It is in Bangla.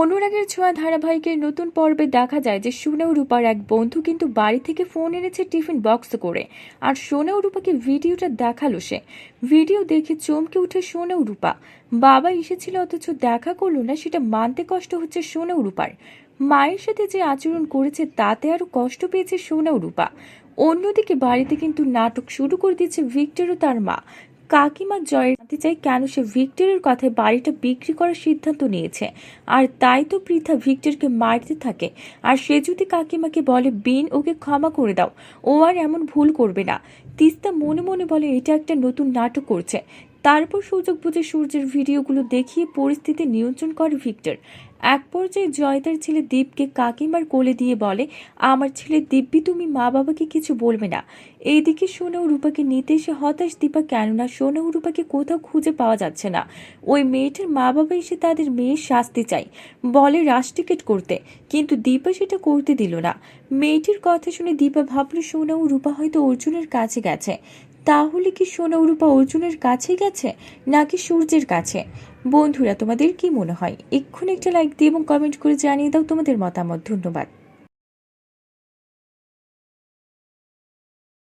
অনুরাগের ছোঁয়া ধারাবাহিকের নতুন পর্বে দেখা যায় যে সোনা ও রূপার এক বন্ধু কিন্তু বাড়ি থেকে ফোন এনেছে টিফিন বক্স করে। আর সোনা ও রূপাকে ভিডিওটা দেখাল সে। ভিডিও দেখে চমকে উঠে সোনা ও রূপা। বাবা এসেছিল অথচ দেখা করল না, সেটা মানতে কষ্ট হচ্ছে সোনা ও রূপার। মায়ের সাথে যে আচরণ করেছে, তাতে আরও কষ্ট পেয়েছে সোনা ও রূপা। অন্যদিকে বাড়িতে কিন্তু নাটক শুরু করে দিয়েছে ভিক্টর ও তার মা। কাকিমা জয় জানতে চাই কেন সে ভিক্টরের কথায় বাড়িটা বিক্রি করার সিদ্ধান্ত নিয়েছে। আর তাই তো পৃথা ভিক্টরকে মারতে থাকে। আর সে যদি কাকিমাকে বলে, বিন, ওকে ক্ষমা করে দাও। ও আর এমন ভুল করবে না। তিস্তা মনে মনে বলে, এটা একটা নতুন নাটক করছে। তারপর সুযোগ বুঝে সূর্যের ভিডিওগুলো দেখিয়ে পরিস্থিতি নিয়ন্ত্রণ করে ভিক্টর। এক পর্যায়ে জয় তার ছেলে দীপকে কাকিমার কোলে দিয়ে বলে, আমার ছেলে দিব্যি, তুমি মা বাবাকে কিছু বলবে না। এইদিকে সোনা রূপাকে নিতে এসে হতাশ। দীপা, কেননা সোনা রূপাকে কোথাও খুঁজে পাওয়া যাচ্ছে না। ওই মেয়েটার মা বাবা এসে তাদের মেয়ের শাস্তি চাই। বলে রাশ টিকিট করতে। কিন্তু দীপা সেটা করতে দিল না। মেয়েটির কথা শুনে দীপা ভাবল, সোনা ও রূপা হয়তো অর্জুনের কাছে গেছে। তাহলে কি সোনা রূপা অর্জুনের কাছে গেছে নাকি সূর্যের কাছে? বন্ধুরা, তোমাদের কি মনে হয়? এক্ষুনি একটা লাইক দিয়ে এবং কমেন্ট করে জানিয়ে দাও তোমাদের মতামত। ধন্যবাদ।